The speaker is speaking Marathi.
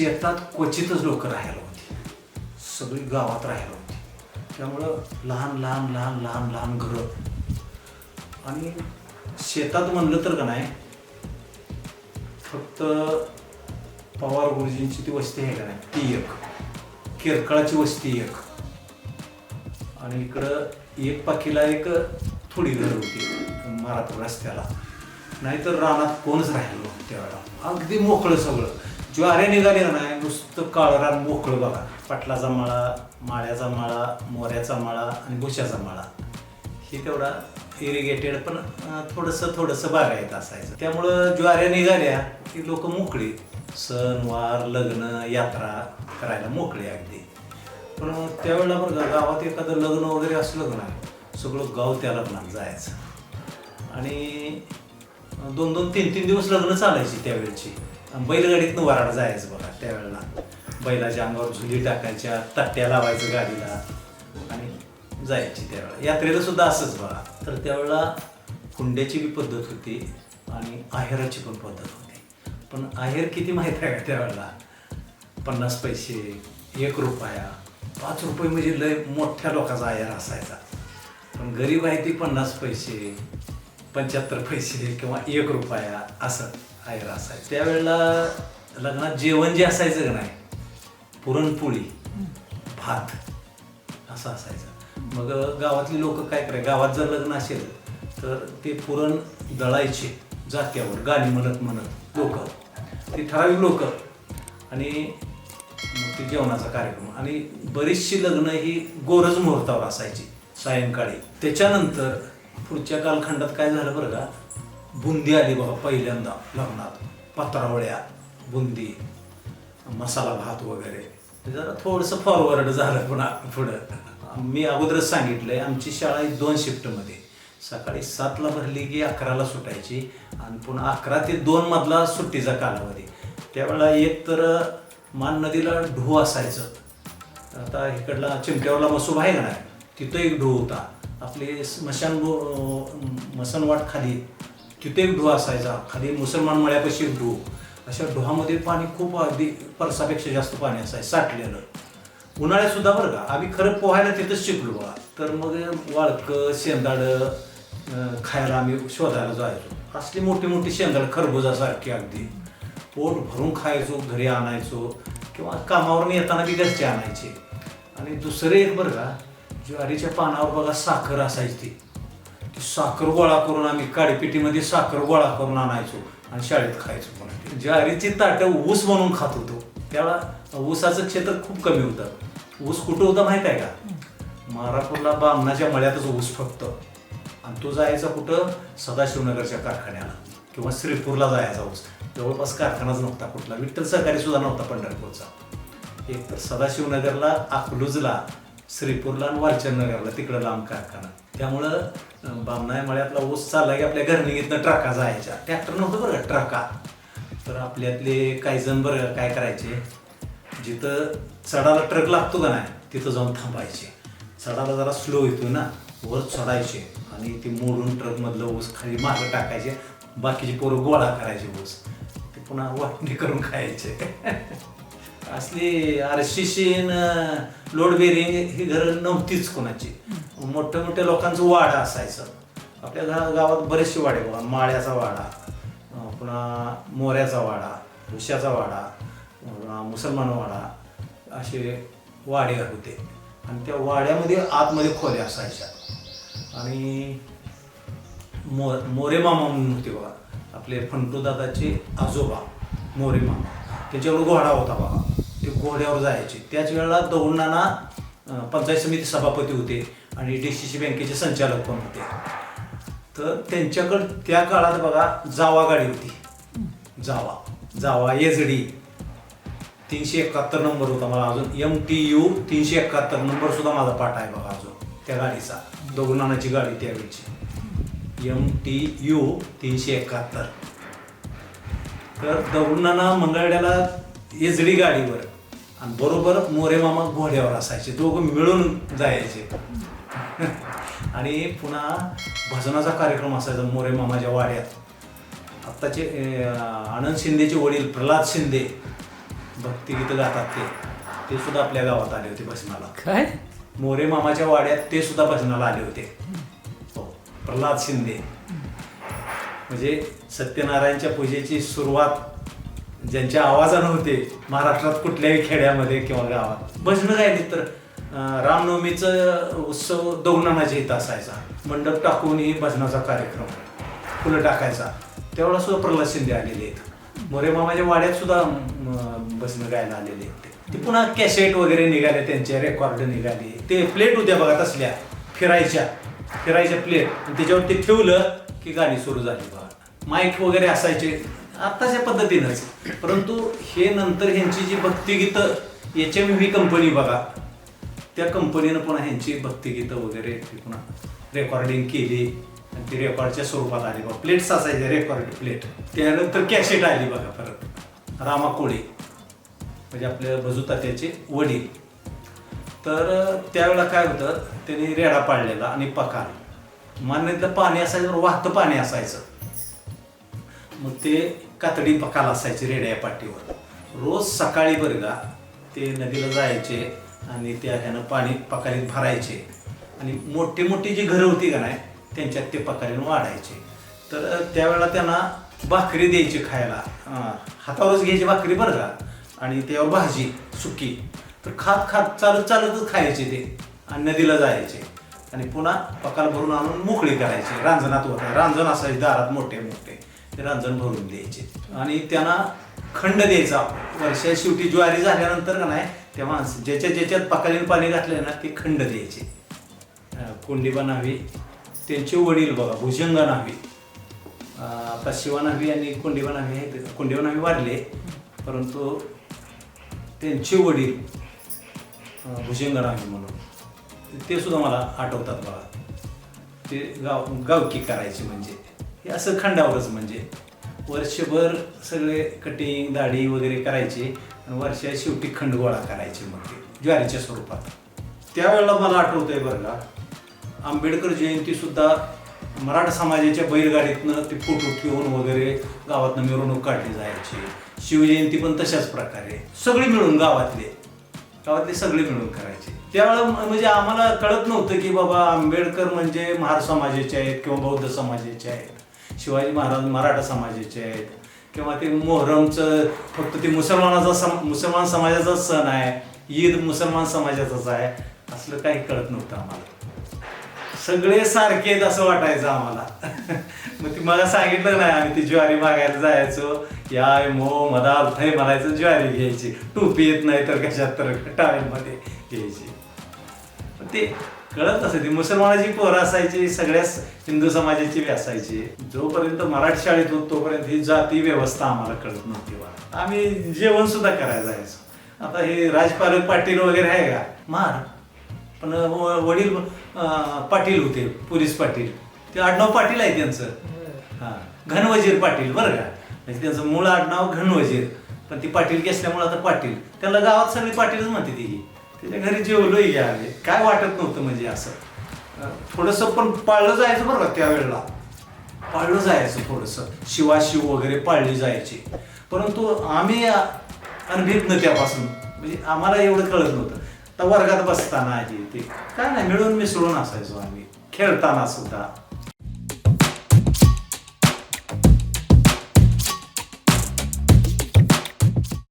शेतात क्वचितच लोक राहायला होती. सगळी गावात राहायला होती. त्यामुळं लहान लहान लहान लहान लहान घरं. आणि शेतात म्हणलं तर का नाही फक्त पवार गुरुजींची ती वस्ती आहे का नाही ती एक. केरकळाची वस्ती एक. आणि इकडं एक पाकीला एक थोडी घर होती मराठा रस्त्याला. नाहीतर रानात कोणच राहिलो त्यावेळेला. अगदी मोकळं सगळं. ज्वाऱ्या निघाले नाही नुसतं काळं मोकळं बघा. पाटलाचा माळा माळ्याचा माळा मोऱ्याचा माळा आणि भुशाचा माळा. हे तेवढा इरिगेटेड पण थोडंसं थोडंसं बागायत असायचं. त्यामुळं ज्वाऱ्या निघाल्या की लोक मोकळी. सणवार लग्न यात्रा करायला मोकळी अगदी. पण त्यावेळेला बरं गावात एखादं लग्न वगैरे असलं नाही सगळं गाव त्या लग्नात जायचं. आणि दोन दोन तीन तीन दिवस लग्न चालायची त्यावेळची. बैलगाडीतनं वराड जायचं बघा त्यावेळेला. बैलाच्या अंगावर झुली टाकायच्या तट्ट्या लावायचं गाडीला आणि जायची त्यावेळेला. यात्रेला सुद्धा असंच बघा. तर त्यावेळेला कुंड्याची बी पद्धत होती आणि आहेराची पण पद्धत होती. पण आहेर किती माहीत आहे का त्यावेळेला? पन्नास पैसे एक रुपया पाच रुपये म्हणजे लय मोठ्या लोकांचा आहेर असायचा. पण गरीब आहे ती पन्नास पैसे पंच्याहत्तर पैसे किंवा एक रुपया असं. आहेर असायचं. त्यावेळेला लग्नात जेवण जे असायचं का नाही पुरणपोळी भात असं असायचं. मग गावातली लोक काय करायचे गावात जर लग्न असेल तर ते पुरण दळायचे जात्यावर गाणी म्हणत म्हणत लोक. ते ठराविक लोक. आणि ते जेवणाचा कार्यक्रम. आणि बरीचशी लग्न ही गोरज मुहूर्तावर असायची सायंकाळी. त्याच्यानंतर पुढच्या कालखंडात काय झालं बरं का बुंदी आली बघा पहिल्यांदा लग्नात. पत्रावळ्या बुंदी मसाला भात वगैरे. ते जरा थोडंसं फॉरवर्ड झालं पुन्हा पुढं. मी अगोदरच सांगितलंय आमची शाळा ही दोन शिफ्टमध्ये सकाळी सातला भरली की अकराला सुटायची आणि पुन्हा अकरा ते दोन मधला सुट्टीचा कालावधी. त्यावेळेला एक तर मान नदीला ढू असायचं. आता इकडला चिमट्यावरला मसूब आहे का नाही तिथं एक ढू होता. आपले स्मशान मसनवाट खाली. तिथे एक असायचा. खाली मुसलमान मळ्यापाशी एक ढू अशा ढोहामध्ये पाणी खूप अगदी परसापेक्षा जास्त पाणी असायचं साठलेलं. उन्हाळ्यात सुद्धा बरं का आम्ही खरं पोहायला तिथंच शिकलो बघा तर मग वाळकं शेंदाडं खायला आम्ही शोधायला जायचो. असली मोठी मोठी शेंदाड खरबुजासारखी अगदी. पोट भरून खायचो घरी आणायचो किंवा कामावरून येताना बी घरचे आणायचे. आणि दुसरे एक बरं का ज्वारीच्या पानावर बघा साखर असायची. ती साखर गोळा करून आम्ही काडीपिटीमध्ये साखर गोळा करून आणायचो आणि शाळेत खायचो पण ज्वारीची ताटं ऊस म्हणून खात होतो. त्यावेळा ऊसाचं क्षेत्र खूप कमी होतं. ऊस कुठं होता माहीत आहे का? मारापूरला बामणाच्या मळ्यातच ऊस फक्त. आणि तो जायचा कुठं? सदाशिवनगरच्या कारखान्याला किंवा श्रीपूरला जायचा ऊस. जवळपास कारखानाच नव्हता कुठला. विठ्ठल सहकारी सुद्धा नव्हता पंढरपूरचा. एक तर सदाशिवनगरला अकलूजला श्रीपूरला आणि वालचंदनगरला तिकडं लांब कारखाना. त्यामुळं अं, बामणाय मळ्यातला ऊस चालला की आपल्या घरणीतनं ट्रका जायच्या. ट्रॅक्टर नव्हतं बरं ट्रका. तर आपल्यातले काही जण बरं काय करायचे? जिथं चढाला ट्रक लागतो का नाही तिथं जाऊन थांबायचे. चढाला जरा स्लो येतो ना वर चढायचे आणि ते मोडून ट्रकमधलं ऊस खाली मागं टाकायचे. बाकीचे पोरं गोळा करायचे ऊस. ते पुन्हा वाटणी करून खायचे. असली आरशीशीन लोड बेरिंग ही घरं नव्हतीच कोणाची. मोठ्या मोठ्या लोकांचं वाडा असायचं. आपल्या घरा गावात बरेचसे वाडे बघा. माळ्याचा वाडा पुन्हा मोऱ्याचा वाडा भुशाचा वाडा मुसलमान वाडा असे वाडे होते. आणि त्या वाड्यामध्ये आतमध्ये खोल्या असायच्या. आणि मो मोरे मामा म्हणून होते बघा. आपले फंटूदादाचे आजोबा मोरे मामा. त्याच्यावर घोडा होता बघा. ते घोड्यावर जायचे. त्याच वेळेला दौडणाना पंचायत समिती सभापती होते. आणि डी सी सी बँकेचे संचालक पण होते? तर त्यांच्याकडं त्या काळात बघा जावा गाडी होती. जावा. जावा एजडी तीनशे एकाहत्तर नंबर होता मला अजून. एम टी यू तीनशे एकाहत्तर नंबर सुद्धा माझा पाठ आहे बघा अजून त्या गाडीचा. दगडनानाची गाडी त्यावेळीची एम टी यू तीनशे एकाहत्तर. तर दगडनाना मंगळड्याला एजडी गाडीवर आणि बरोबर मोरे मामा घोड्यावर असायचे. दोघं मिळून जायचे. आणि पुन्हा भजनाचा कार्यक्रम असायचा मोरे मामाच्या वाड्यात. आत्ताचे आनंद शिंदेचे वडील प्रल्हाद शिंदे भक्तिगीतं गातात ते. ते सुद्धा आपल्या गावात आले होते भजनाला. काय? मोरे मामाच्या वाड्यात ते सुद्धा भजनाला आले होते. हो प्रल्हाद शिंदे. म्हणजे सत्यनारायणच्या पूजेची सुरुवात ज्यांच्या आवाजानं होते महाराष्ट्रात कुठल्याही खेड्यामध्ये किंवा गावात. भजनं गायली तर रामनवमीचं उत्सव दौनानाच्या इथं असायचा मंडप टाकून ही भजनाचा कार्यक्रम फुलं टाकायचा त्यावेळेला सुद्धा प्रल्हाद शिंदे आलेले आहेत. मोरे मामाच्या वाड्यात सुद्धा भजन भजनं गायला आलेले आहेत. ते. पुन्हा कॅसेट वगैरे निघाले त्यांचे रेकॉर्ड निघाले. ते प्लेट उद्या बघा तसल्या फिरायच्या फिरायच्या प्लेट त्याच्यावर ते ठेवलं की गाणी सुरू झाली बघा. माईक वगैरे असायचे आत्ताच्या पद्धतीनंच. परंतु हे नंतर ह्यांची जी भक्तिगीतं एच एम व्ही कंपनी बघा त्या कंपनीनं पुन्हा ह्यांची भक्तिगीतं वगैरे पुन्हा रेकॉर्डिंग केली. आणि ती रेकॉर्डच्या स्वरूपात आली बघा. प्लेट्स असायचे रेकॉर्ड प्लेट त्यानंतर कॅसेट आली बघा परत. रामा कोळी म्हणजे आपल्या बजूतात्याचे वडील. तर त्यावेळेला काय होतं त्यांनी रेडा पाडलेला आणि पकार. मान्यतलं पाणी असायचं वाहतं पाणी असायचं. मग ते कातडी पकाल असायचे रेड्या पाठीवर. रोज सकाळी बरं का ते नदीला जायचे. आणि त्या ह्यानं पाणी पकारीत भरायचे. आणि मोठे मोठी जी घरं होती का नाही त्यांच्यात ते पकारीनं वाढायचे. तर त्यावेळेला त्यांना भाकरी द्यायची खायला. हातावरच घ्यायची भाकरी बरं का? आणि त्यावर भाजी सुकी. तर खात खात चालत चालतच खायचे ते. आणि नदीला जायचे. आणि पुन्हा पकाल भरून आणून मोकळी करायची. रांजणात होता. रांजण असायचे दारात मोठे मोठे ते रांजण भरून द्यायचे. आणि त्यांना खंड द्यायचा. वर्षा शेवटी ज्वारी झाल्यानंतर का नाही तेव्हा ज्याच्या ज्याच्यात पकालीन पाणी घातलं ना ते खंड द्यायचे. अं, कोंडीबा नावी त्यांचे वडील बघा भुजंगा नावी आता शिवा नावी आणि कोंडीबा नावी आहेत. कोंडीबा नावी वारले परंतु त्यांचे वडील अं, भुजंगा नावी म्हणून. ते सुद्धा मला आठवतात बघा. ते गाव गावकी करायचे म्हणजे. हे असं खंडावरच म्हणजे. वर्षभर सगळे कटिंग दाढी वगैरे करायचे आणि वर्षा शेवटी खंड गोळा करायचे मग ते ज्वारीच्या स्वरूपात. त्यावेळेला मला आठवतंय बरं का आंबेडकर जयंतीसुद्धा मराठा समाजाच्या बैलगाडीतनं ते फोटो ठेवून वगैरे गावातनं मिरवणूक काढली जायची. शिवजयंती पण तशाच प्रकारे सगळी मिळून गावातले गावातले सगळे मिळून करायचे. त्यावेळेला म्हणजे आम्हाला कळत नव्हतं की बाबा आंबेडकर म्हणजे महार समाजाचे आहेत किंवा बौद्ध समाजाचे आहेत. शिवाजी महाराज मराठा समाजाचे आहेत. किंवा ते मोहरमचं फक्त ते मुसलमानाचा सम मुसलमान समाजाचा सण आहे. ईद मुसलमान समाजाचाच आहे. असलं काही कळत नव्हतं आम्हाला. सगळे सारखे आहेत असं वाटायचं आम्हाला. मग ती मला सांगितलं नाही आम्ही ती ज्वारी मागायला जायचो. याय मो मदाल थै म्हणायचं ज्वारी घ्यायची. टोपी येत नाही तर कशात तर टाळीमध्ये घ्यायची. ते कळत नसे ती मुसलमानाची पोरं असायची सगळ्याच हिंदू समाजाची बी असायची. जोपर्यंत मराठी शाळेत होतो तोपर्यंत ही जाती व्यवस्था आम्हाला कळत नव्हती बा. आम्ही जेवण सुद्धा करायला जायचो. आता हे राजपालक पाटील वगैरे आहे का? मार. पण वडील पाटील होते पोलीस पाटील. ते आडनाव पाटील आहे त्यांचं. हा घनवजीर पाटील बरं का? म्हणजे त्यांचं मूळ आडनाव घनवजीर. पण ती पाटील असल्यामुळे आता पाटील. त्याला गावात सगळी पाटीलच म्हणते ती. त्याच्या घरी जेवलोही घ्या आले काय वाटत नव्हतं म्हणजे असं. थोडंसं पण पाळलं जायचं बरं का त्यावेळेला. पाळलं जायचं थोडंसं. शिवाशिव वगैरे पाळली जायची. परंतु आम्ही अनभिज्ञ त्यापासून. म्हणजे आम्हाला एवढं कळत नव्हतं. तर वर्गात बसताना आधी ते. काय नाही मिळून मिसळून असायचो आम्ही. खेळताना सुद्धा.